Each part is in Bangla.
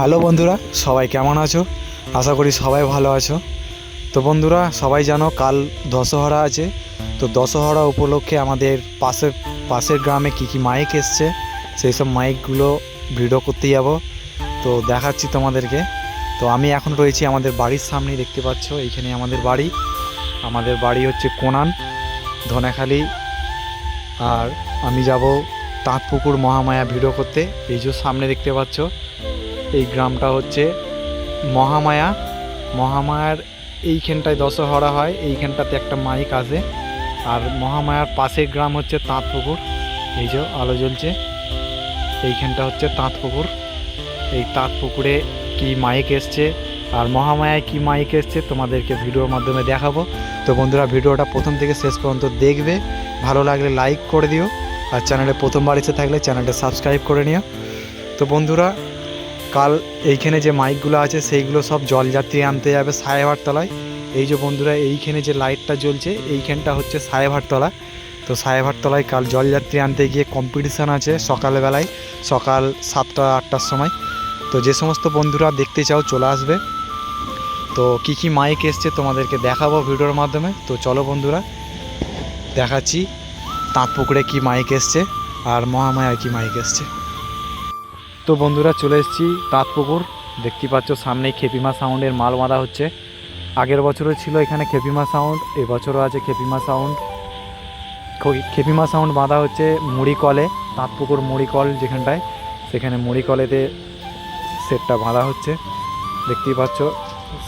হ্যালো বন্ধুরা, সবাই কেমন আছো? আশা করি সবাই ভালো আছো। তো বন্ধুরা, সবাই জানো কাল দশহরা আছে। তো দশহরা উপলক্ষে আমাদের পাশের পাশের গ্রামে কী কী মাইক এসছে, সেই সব মাইকগুলো ভিডিও করতে যাব। তো দেখাচ্ছি তোমাদেরকে। তো আমি এখন রয়েছি আমাদের বাড়ির সামনেই, দেখতে পাচ্ছ, এইখানে আমাদের বাড়ি। আমাদের বাড়ি হচ্ছে কোনান, ধনেখালি। আর আমি যাব তাঁতপুকুর মহামায়া ভিডিও করতে। এই যে সামনে দেখতে পাচ্ছ এই গ্রামটা হচ্ছে মহামায়া। মহামায়ার এইখানটায় দশহরা হয়, এইখানটাতে একটা মাইক আছে। আর মহামায়ার পাশের গ্রাম হচ্ছে তাঁতপুকুর। এই যে আলো জ্বলছে। এইখানটা হচ্ছে তাঁতপুকুর। এই তাঁতপুকুরে কি মাইক এসছে আর মহামায়ায় কি মাইক এসছে তোমাদেরকে ভিডিওর মাধ্যমে দেখাবো। তো বন্ধুরা, ভিডিওটা প্রথম থেকে শেষ পর্যন্ত দেখবে। ভালো লাগলে লাইক করে দিও। আর চ্যানেলে প্রথমবার এসে থাকলে চ্যানেলটা সাবস্ক্রাইব করে নিও। তো বন্ধুরা কাল এইখানে যে মাইকগুলো আছে, সেইগুলো সব জলযাত্রী আনতে যাবে সাহেবারতলায় এই যে বন্ধুরা, এইখানে যে লাইটটা জ্বলছে, এইখানটা হচ্ছে সাহেবারতলা তো সাহেবারতলায় কাল জলযাত্রী আনতে গিয়ে কম্পিটিশান আছে সকালবেলায়, সকাল সাতটা, আটটার সময়। তো যে সমস্ত বন্ধুরা দেখতে চাও, চলে আসবে। তো কী কী মাইক এসছে তোমাদেরকে দেখাবো ভিডিওর মাধ্যমে। তো চলো বন্ধুরা, দেখাচ্ছি তাঁত পুকুরে কী মাইক এসছে আর মহামায়ার কী মাইক এসছে। তো বন্ধুরা চলে এসেছি তাঁতপুকুর। দেখতে পাচ্ছ সামনেই খেপিমা সাউন্ডের মাল বাঁধা হচ্ছে। আগের বছরও ছিল এখানে খেপিমা সাউন্ড, এবছরও আছে খেপিমা সাউন্ড। খেপিমা সাউন্ড বাঁধা হচ্ছে মুড়ি কলে তাঁতপুকুর মুড়ি কল যেখানটায়, সেখানে মুড়ি কলেতে সেটটা বাঁধা হচ্ছে। দেখতেই পাচ্ছ,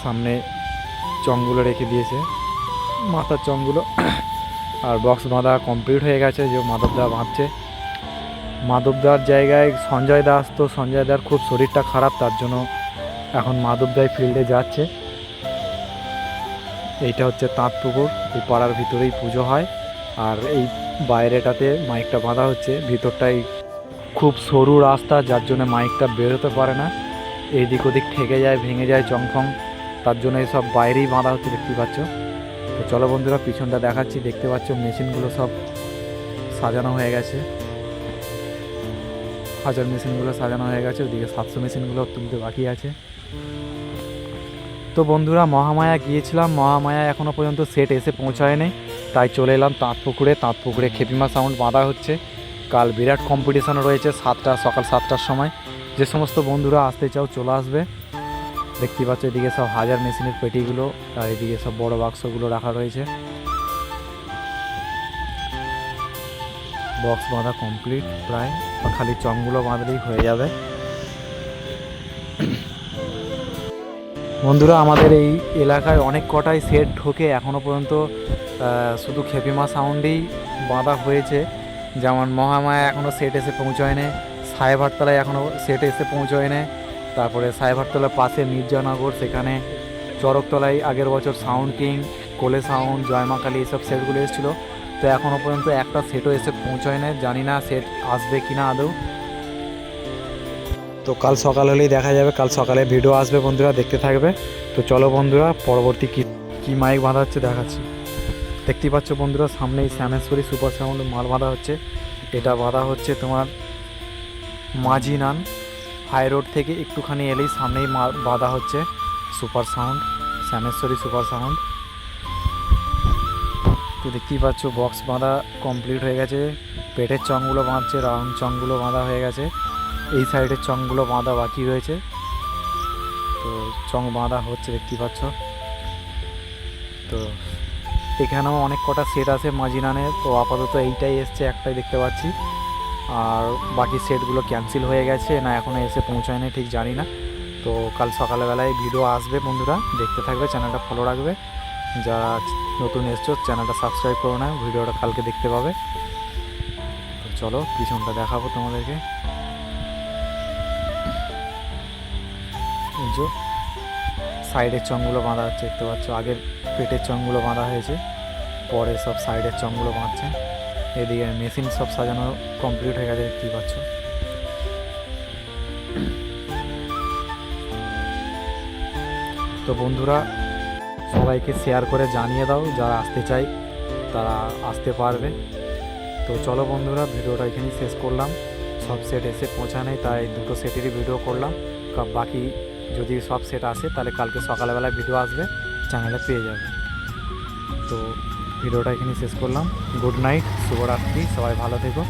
সামনে চংগুলো রেখে দিয়েছে। মাথার চংগুলো আর বক্স বাঁধা কমপ্লিট হয়ে গেছে, যে মাধবদা বাঁধছে। মাধবদার জায়গায় সঞ্জয় দাস তো সঞ্জয় দার খুব শরীরটা খারাপ, তার জন্য এখন মাধবদাই ফিল্ডে যাচ্ছে। এইটা হচ্ছে তাঁত পুকুর, এই পাড়ার ভিতরেই পুজো হয়। আর এই বাইরেটাতে মাইকটা বাঁধা হচ্ছে, ভিতরটাই খুব সরু রাস্তা, যার জন্য মাইকটা বেরোতে পারে না। এইদিক ওদিক থেকে যায়, ভেঙে যায়, চংফং। তার জন্য এইসব বাইরেই বাঁধা হচ্ছে দেখতে পাচ্ছ। তো চলো বন্ধুরা, পিছনটা দেখাচ্ছি, দেখতে পাচ্ছ, মেশিনগুলো সব সাজানো হয়ে গেছে। হাজার মেশিনগুলো সাজানো হয়ে গেছে, ওদিকে সাতশো মেশিনগুলো তুলতে বাকি আছে। তো বন্ধুরা, মহামায়া গিয়েছিলাম, মহামায়া এখনও পর্যন্ত সেট এসে পৌঁছায়নি। তাই চলে এলাম তাঁতপুকুরে তাঁতপুকুরে খেপিমা সাউন্ড বাঁধা হচ্ছে। কাল বিরাট কম্পিটিশন রয়েছে সাতটা, সকাল সাতটার সময়। যে সমস্ত বন্ধুরা আসতে চাও, চলে আসবে। দেখতে পাচ্ছ, এদিকে সব হাজার মেশিনের পেটিগুলো, আর এদিকে সব বড় বাক্সগুলো রাখা রয়েছে। বক্স বাঁধা কমপ্লিট প্রায় খালি চংগুলো বাঁধলেই হয়ে যাবে। বন্ধুরা, আমাদের এই এলাকায় অনেক কটাই সেট ঢোকে এখনও পর্যন্ত শুধু খেপিমা সাউন্ডেই বাঁধা হয়েছে। যেমন মহামায়া এখনও সেট এসে পৌঁছয় পৌঁছয়নি সাহেবহাটতলায় এখনও সেট এসে পৌঁছয় পৌঁছয়নি। তারপরে সাহেবহাটতলার পাশে মির্জানগর, সেখানে চরকতলায় আগের বছর sound king, Kole sound Joymakali এইসব সেটগুলো এসেছিল। তো এখনও পর্যন্ত একটা সেটও এসে পৌঁছয় না জানি না সেট আসবে কি না আদৌ। তো কাল সকাল হলেই দেখা যাবে, কাল সকালে ভিডিও আসবে বন্ধুরা, দেখতে থাকবে। তো চলো বন্ধুরা, পরবর্তী কী কী মাইক বাঁধা হচ্ছে দেখাচ্ছি। দেখতেই পাচ্ছ বন্ধুরা, সামনেই শ্যামেশ্বরী সুপার সাউন্ড মাল বাঁধা হচ্ছে। এটা বাঁধা হচ্ছে তোমার মাঝি নান। হাই রোড থেকে একটুখানি এলেই সামনেই বাঁধা হচ্ছে super sound, Shyameshwari super sound. তো দেখতেই পাচ্ছ বক্স বাঁধা কমপ্লিট হয়ে গেছে। পেটের চংগুলো বাঁধছে, রাউন্ড চংগুলো বাঁধা হয়ে গেছে। এই সাইডের চংগুলো বাঁধা বাকি রয়েছে। তো চং বাঁধা হচ্ছে, দেখতেই পাচ্ছ। তো এখানেও অনেক কটা সেট আছে মাজিনানে তো আপাতত এইটাই এসছে, একটাই দেখতে পাচ্ছি। আর বাকি সেটগুলো ক্যান্সেল হয়ে গেছে, না এখনও এসে পৌঁছায়নি, ঠিক জানি না। তো কাল সকালবেলায় ভিডিও আসবে বন্ধুরা, দেখতে থাকবে চ্যানেলটা ফলো রাখবে। যারা নতুন এসছো, চ্যানেলটা সাবস্ক্রাইব করো না, ভিডিওটা কালকে দেখতে পাবে। তো চলো, পিছনটা দেখাবো তোমাদেরকে। সাইডের চংগুলো বাঁধা হচ্ছে, দেখতে পাচ্ছ? আগের পেটের চংগুলো বাঁধা হয়েছে পরে সব সাইডের চংগুলো বাঁধছে। এদিকে মেশিন সব সাজানো কমপ্লিট হয়ে গেছে, দেখতেই পাচ্ছ? তো বন্ধুরা সবাইকে শেয়ার করে জানিয়ে দাও, যারা আসতে চাই তারা আসতে পারবে। তো চলো বন্ধুরা, ভিডিওটা এখানেই শেষ করলাম। সব সেট এসে পৌঁছায় তাই দুটো সেটেরই ভিডিও করলাম। বাকি যদি সব সেট আসে, তাহলে কালকে সকালবেলায় ভিডিও আসবে চ্যানেলে পেয়ে যাবে। তো ভিডিওটা এখানে শেষ করলাম। গুড নাইট শুভরাত্রি, সবাই ভালো থেকো।